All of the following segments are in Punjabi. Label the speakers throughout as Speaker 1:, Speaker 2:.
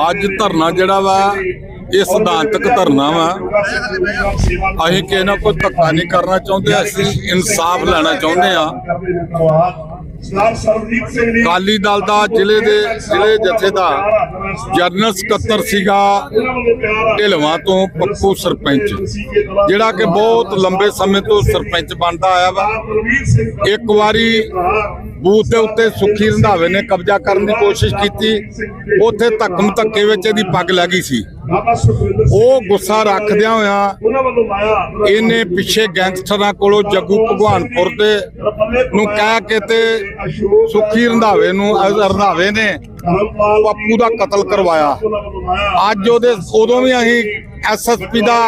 Speaker 1: ਅੱਜ ਧਰਨਾ ਜਿਹੜਾ ਵਾ, ਇਹ ਸਿਧਾਂਤਕ ਧਰਨਾ ਵਾ। ਅਸੀਂ ਕਿਸੇ ਨਾਲ ਕੋਈ ਧੱਕਾ ਨਹੀਂ ਕਰਨਾ ਚਾਹੁੰਦੇ, ਅਸੀਂ ਇਨਸਾਫ ਲੈਣਾ ਚਾਹੁੰਦੇ ਆ ਅਕਾਲੀ ਦਲ ਦਾ ਜ਼ਿਲ੍ਹੇ ਦੇ ਜ਼ਿਲ੍ਹੇ ਜਥੇ ਦਾ ਜਨਰਲ ਸਕੱਤਰ ਸੀਗਾ ਢਿਲਵਾਂ ਤੋਂ ਪੱਪੂ ਸਰਪੰਚ ਜਿਹੜਾ ਕਿ ਬਹੁਤ ਲੰਬੇ ਸਮੇਂ ਤੋਂ ਸਰਪੰਚ ਬਣਦਾ ਆਇਆ ਵਾ। ਇੱਕ ਵਾਰੀ ਬੂਥ ਦੇ ਉੱਤੇ ਸੁੱਖੀ ਰੰਧਾਵੇ ਨੇ ਕਬਜ਼ਾ ਕਰਨ ਦੀ ਕੋਸ਼ਿਸ਼ ਕੀਤੀ। ਉੱਥੇ ਧੱਕਮ ਧੱਕੇ ਵਿੱਚ ਇਹਦੀ ਪੱਗ ਲੱਗੀ ਸੀ। ਉਹ ਗੁੱਸਾ ਰੱਖਦਿਆਂ ਹੋਇਆਂ ਇਹਨੇ ਪਿੱਛੇ ਗੈਂਗਸਟਰਾਂ ਕੋਲੋਂ ਜੱਗੂ ਭਗਵਾਨਪੁਰ ਦੇ ਨੂੰ ਕਹਿ ਕੇ ਤੇ ਸੁਖੀ ਰੰਧਾਵੇ ਨੂੰ ਰੰਧਾਵੇ ਨੇ ਪੱਪੂ ਦਾ ਕਤਲ ਕਰਵਾਇਆ। ਅੱਜ ਉਹਦੇ, ਉਦੋਂ ਵੀ ਅਸੀਂ ਐਸਐਸਪੀ ਦਾ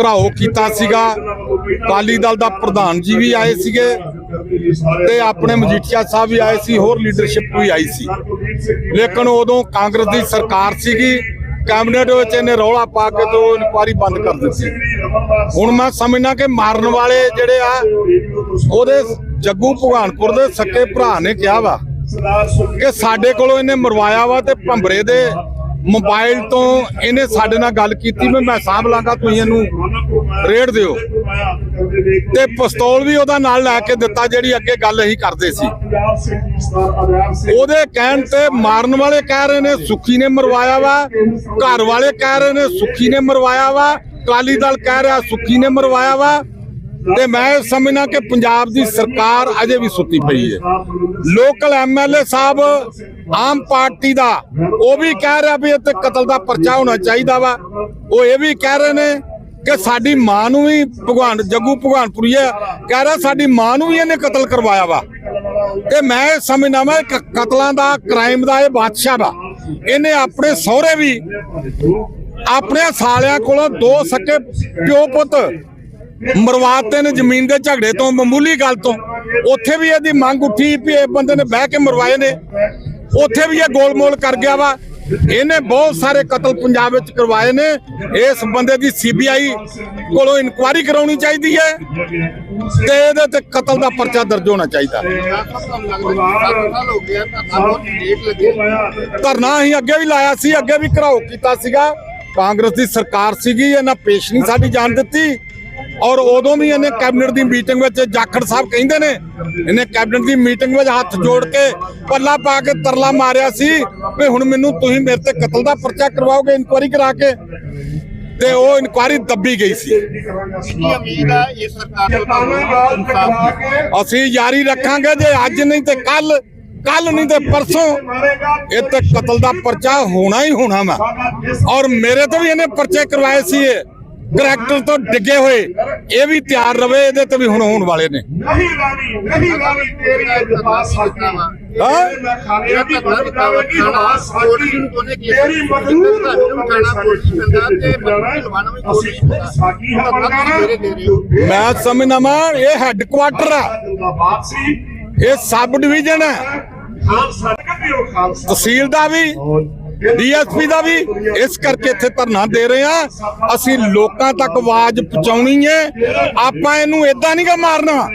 Speaker 1: ਘਰਾਓ ਕੀਤਾ ਸੀਗਾ। ਅਕਾਲੀ ਦਲ ਦਾ ਪ੍ਰਧਾਨ ਜੀ ਵੀ ਆਏ ਸੀਗੇ ਤੇ ਆਪਣੇ ਮਜੀਠੀਆ ਸਾਹਿਬ ਵੀ ਆਏ ਸੀ, ਹੋਰ ਲੀਡਰਸ਼ਿਪ ਵੀ ਆਈ ਸੀ। ਲੇਕਿਨ ਉਦੋਂ ਕਾਂਗਰਸ ਦੀ ਸਰਕਾਰ ਸੀਗੀ, ਕੈਬਨਿਟ ਵਿੱਚ ਇਹਨੇ ਰੌਲਾ ਪਾ ਕੇ ਤੋਂ ਇਨਕੁਆਰੀ ਬੰਦ ਕਰ ਦਿੱਤੀ। ਹੁਣ ਮੈਂ ਸਮਝਣਾ ਕਿ ਮਾਰਨ ਵਾਲੇ ਜਿਹੜੇ ਆ, ਉਹਦੇ ਜੱਗੂ ਭਗਵਾਨਪੁਰ ਦੇ ਸੱਕੇ ਭਰਾ ਨੇ ਕਿਹਾ ਵਾ ਕਿ ਸਾਡੇ ਕੋਲੋਂ ਇਹਨੇ ਮਰਵਾਇਆ ਵਾ ਤੇ ਭੰਬਰੇ ਦੇ ਮੋਬਾਈਲ ਤੋਂ ਇਹਨੇ ਸਾਡੇ ਨਾਲ ਗੱਲ ਕੀਤੀ। ਵੀ ਮੈਂ ਸਾਂਭ ਲਾਂਗਾ, ਤੁਸੀਂ ਇਹਨੂੰ ਰੇਡ ਦਿਓ। ਤੇ ਪਿਸਤੌਲ ਵੀ ਉਹਦਾ ਨਾਲ ਲੈ ਕੇ ਦਿੱਤਾ, ਜਿਹੜੀ ਅੱਗੇ ਗੱਲ ਅਸੀਂ ਕਰਦੇ ਸੀ। ਉਹਦੇ ਕਹਿਣ ਤੇ ਮਾਰਨ ਵਾਲੇ ਕਹਿ ਰਹੇ ਨੇ, ਸੁਖੀ ਨੇ ਮਰਵਾਇਆ ਵਾ, ਘਰ ਵਾਲੇ ਕਹਿ ਰਹੇ ਨੇ, ਸੁਖੀ ਨੇ ਮਰਵਾਇਆ ਵਾ ਕਾਲੀ ਦਲ ਕਹਿ ਰਿਹਾ, ਸੁਖੀ ਨੇ ਮਰਵਾਇਆ ਵਾ। ਤੇ ਮੈਂ ਸਮਝਣਾ ਕਿ ਪੰਜਾਬ ਦੀ ਸਰਕਾਰ ਅਜੇ ਵੀ ਸੁੱਤੀ ਪਈ ਹੈ। ਲੋਕਲ ਐਮਐਲਏ ਸਾਹਿਬ ਆਮ ਪਾਰਟੀ ਦਾ, ਉਹ ਵੀ ਕਹਿ ਰਿਹਾ ਵੀ ਇੱਥੇ ਕਤਲ ਦਾ ਪਰਚਾ ਹੋਣਾ ਚਾਹੀਦਾ ਵਾ। ਉਹ ਇਹ ਵੀ ਕਹਿ ਰਹੇ ਨੇ ਕਿ ਸਾਡੀ ਮਾਂ ਨੂੰ ਵੀ ਭਗਵਾਨ, ਜੱਗੂ ਭਗਵਾਨਪੁਰੀਆ ਕਹਿ ਰਿਹਾ ਸਾਡੀ ਮਾਂ ਨੂੰ ਵੀ ਇਹਨੇ ਕਤਲ ਕਰਵਾਇਆ ਵਾ। ਤੇ ਮੈਂ ਇਹ ਸਮਝਦਾ ਮੈਂ ਕਤਲਾਂ ਦਾ, ਕ੍ਰਾਈਮ ਦਾ ਇਹ ਬਾਦਸ਼ਾਹ ਵਾ। ਇਹਨੇ ਆਪਣੇ ਸਹੁਰੇ ਵੀ, ਆਪਣੇ ਸਾਲਿਆਂ ਕੋਲੋਂ ਦੋ ਸਕੇ ਪਿਓ ਪੁੱਤ ਮਰਵਾਤੇ ਨੇ ਜ਼ਮੀਨ ਦੇ ਝਗੜੇ ਤੋਂ, ਮਾਮੂਲੀ ਗੱਲ ਤੋਂ। ਉੱਥੇ ਵੀ ਇਹਦੀ ਮੰਗ ਉੱਠੀ ਵੀ ਇਹ ਬੰਦੇ ਨੇ ਬਹਿ ਕੇ ਮਰਵਾਏ ਨੇ। ਉੱਥੇ ਵੀ ਇਹ ਗੋਲਮੋਲ ਕਰ ਗਿਆ ਵਾ। ਇਹਨੇ ਬਹੁਤ ਸਾਰੇ ਕਤਲ ਪੰਜਾਬ ਵਿੱਚ ਕਰਵਾਏ ਨੇ। ਇਸ ਬੰਦੇ ਦੀ ਸੀਬੀਆਈ ਕੋਲੋਂ ਇਨਕੁਆਇਰੀ ਕਰਾਉਣੀ ਚਾਹੀਦੀ ਹੈ ਤੇ ਇਹਦੇ ਤੇ ਕਤਲ ਦਾ ਪਰਚਾ ਦਰਜ ਹੋਣਾ ਚਾਹੀਦਾ। ਧਰਨਾ ਅਸੀਂ ਅੱਗੇ ਵੀ ਲਾਇਆ ਸੀ, ਅੱਗੇ ਵੀ ਘਰਾਓ ਕੀਤਾ ਸੀਗਾ। ਕਾਂਗਰਸ ਦੀ ਸਰਕਾਰ ਸੀਗੀ, ਇਹਨਾਂ ਪੇਸ਼ ਨਹੀਂ ਸਾਡੀ ਜਾਣ ਦਿੱਤੀ। ਔਰ ਉਦੋਂ ਵੀ ਇਹਨੇ ਕੈਬਨਿਟ ਦੀ ਮੀਟਿੰਗ ਵਿੱਚ ਜਾਖੜ ਸਾਹਿਬ ਕਹਿੰਦੇ ਨੇ, ਇਹਨੇ ਕੈਬਨਿਟ ਦੀ ਮੀਟਿੰਗ ਵਿੱਚ ਹੱਥ ਜੋੜ ਕੇ ਪੱਲਾ ਪਾ ਕੇ ਤਰਲਾ ਮਾਰਿਆ ਸੀ ਵੀ ਹੁਣ ਮੈਨੂੰ ਤੁਸੀਂ ਮੇਰੇ ਤੇ ਕਤਲ ਦਾ ਪਰਚਾ ਕਰਵਾਓਗੇ ਇਨਕੁਆਇਰੀ ਕਰਾ ਕੇ। ਤੇ ਉਹ ਇਨਕੁਆਇਰੀ ਦੱਬੀ ਗਈ ਸੀ। ਅਸੀਂ ਯਾਰੀ ਰੱਖਾਂਗੇ ਜੇ ਅੱਜ ਨਹੀਂ ਤੇ ਕੱਲ ਕੱਲ ਨਹੀਂ ਤੇ ਪਰਸੋਂ। ਇਹ ਤੇ ਕਤਲ ਦਾ ਪਰਚਾ ਹੋਣਾ ਹੀ ਹੋਣਾ ਵਾ। ਔਰ ਮੇਰੇ ਤੋਂ ਵੀ ਇਹਨੇ ਪਰਚੇ ਕਰਵਾਏ ਸੀ ਇਹ। ਕਰੈਕਟਰ ਤੋਂ ਡਿੱਗੇ ਹੋਏ। ਇਹ ਵੀ ਤਿਆਰ ਰਵੇ ਇਹਦੇ ਤੇ ਵੀ ਹੁਣ ਹੋਣ ਵਾਲੇ ਨੇ।
Speaker 2: ਨਹੀਂ ਰਾਣੀ ਨਹੀਂ ਰਾਣੀ ਤੇਰੀ ਅਜਬਾਤ ਸਾਕੀ
Speaker 1: ਹਾਂ?
Speaker 2: ਮੈਂ ਖਾਣੇ ਦੀ ਮਦਦ ਕਰਾਂਗੀ ਹਵਾ ਸਾਕੀ ਤੇਰੀ ਮਦਦ ਅਸੀਂ ਸਾਕੀ ਹਮਲ ਕਰਨਾ
Speaker 1: ਮੈਂ ਸਮਝਦਾ ਵਾਂ ਇਹ ਹੈੱਡਕੁਆਟਰ ਆ। ਇਹ ਸਬ ਡਿਵੀਜ਼ਨ ਹੈ
Speaker 2: ਵੀ
Speaker 1: ਤਹਿਸੀਲ ਦਾ ਵੀ। ਡੀਐਸਪੀ ਦਾ ਵੀ ਇਸ ਕਰਕੇ ਇੱਥੇ ਧਰਨਾ ਦੇ ਰਹੇ ਆ ਅਸੀਂ ਲੋਕਾਂ ਤੱਕ ਆਵਾਜ਼ ਪਹੁੰਚਾਉਣੀ ਹੈ। ਆਪਾਂ ਇਹਨੂੰ ਇਦਾਂ ਨਹੀਂ ਮਾਰਨਾ।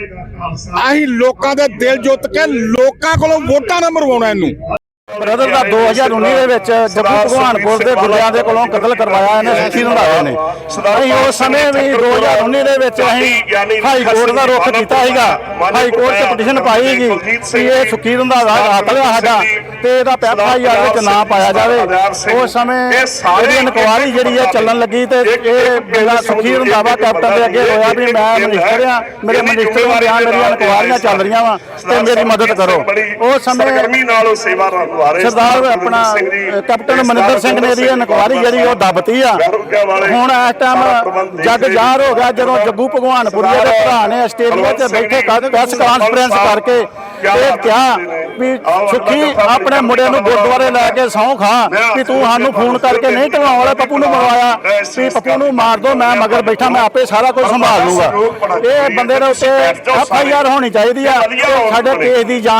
Speaker 1: ਅਸੀਂ ਲੋਕਾਂ ਦੇ ਦਿਲ ਜੁੱਤ ਕੇ ਲੋਕਾਂ ਕੋਲੋਂ ਵੋਟਾਂ ਨਾ ਮਰਵਾਉਣਾ ਇਹਨੂੰ।
Speaker 3: ਬ੍ਰਦਰ ਦਾ 2019 ਦੇ ਵਿੱਚ ਜੱਗੂ ਭਗਵਾਨਪੁਰ ਦੇ ਗੁੱਲਿਆਂ ਦੇ ਕੋਲੋਂ ਕਤਲ ਕਰਵਾਇਆ ਇਹਨੇ ਸੁਖੀ ਰੰਧਾਵੇ ਨੇ ਅਸੀਂ ਉਸ ਸਮੇਂ ਵੀ 2019 ਦੇ ਵਿੱਚ ਅਸੀਂ ਹਾਈ ਕੋਰਟ ਦਾ ਰੁਖ ਕੀਤਾ ਸੀਗਾ। ਹਾਈ ਕੋਰਟ 'ਚ ਪਟੀਸ਼ਨ ਪਾਈ ਸੀਗੀ ਕਿ ਇਹ ਸੁਖੀ ਰੰਧਾਵਾ ਕਾਤਲ ਸਾਡਾ ਤੇ ਇਹਦਾ ਐਫਆਈਆਰ ਵਿੱਚ ਨਾਂ ਪਾਇਆ ਜਾਵੇ। ਉਸ ਸਮੇਂ ਇਹਦੀ ਇਨਕੁਆਰੀ ਜਿਹੜੀ ਹੈ ਚੱਲਣ ਲੱਗੀ ਤੇ ਇਹ ਜਿਹੜਾ ਸੁਖੀ ਰੰਧਾਵਾ ਕੈਪਟਨ ਦੇ ਅੱਗੇ ਹੋਇਆ ਵੀ ਮੈਂ ਮਿਨਿਸਟਰ ਆ ਮੇਰੇ ਮਿਨਿਸਟਰ ਨੂੰ ਬਿਆਨ ਮੇਰੀਆਂ ਇਨਕੁਆਰੀਆਂ ਚੱਲ ਰਹੀਆਂ ਵਾ ਤੇ ਮੇਰੀ ਮਦਦ ਕਰੋ। ਉਸ ਸਮੇਂ
Speaker 2: ਗਰਮੀ ਨਾਲ ਉਹ ਸੇਵਾ ਰਹੇ
Speaker 3: ਸਰਦਾਰ ਆਪਣਾ ਕੈਪਟਨ ਮਨਿੰਦਰ ਸਿੰਘ ਨੇ ਇਹਦੀ ਇਨਕੁਆਰੀ ਜਿਹੜੀ ਉਹ ਦੱਬਤੀ ਆ। ਹੁਣ ਇਸ ਟਾਈਮ ਜੱਗ ਜ਼ਾਹਰ ਹੋ ਗਿਆ ਜਦੋਂ ਜੱਗੂ ਭਗਵਾਨਪੁਰੀਏ ਦੇ ਭਰਾ ਨੇ ਆਸਟ੍ਰੇਲੀਆ 'ਚ ਬੈਠੇ ਪ੍ਰੈਸ ਕਾਨਫਰੰਸ ਕਰਕੇ ਇਹ ਕਿਹਾ ਵੀ ਸੁਖੀ ਆਪਣੇ ਮੁੰਡੇ ਨੂੰ ਗੁਰਦੁਆਰੇ ਲੈ ਕੇ ਸਹੁੰ ਖਾ ਵੀ ਤੂੰ ਸਾਨੂੰ ਫੋਨ ਕਰਕੇ ਨਹੀਂ ਢਵਾਉਣ ਵਾਲੇ ਪੱਪੂ ਨੂੰ ਮਰਵਾਇਆ ਵੀ ਪੱਪੂ ਨੂੰ ਮਾਰ ਦੋ ਮੈਂ ਮਗਰ ਬੈਠਾ ਮੈਂ ਆਪੇ ਸਾਰਾ ਕੁਝ ਸੰਭਾਲ ਲੂੰਗਾ ਇਹ ਬੰਦੇ ਦੇ ਉੱਤੇ ਐਫ ਆਈ ਆਰ ਹੋਣੀ ਚਾਹੀਦੀ ਆ ਸਾਡੇ ਕੇਸ ਦੀ ਜਾਂਚ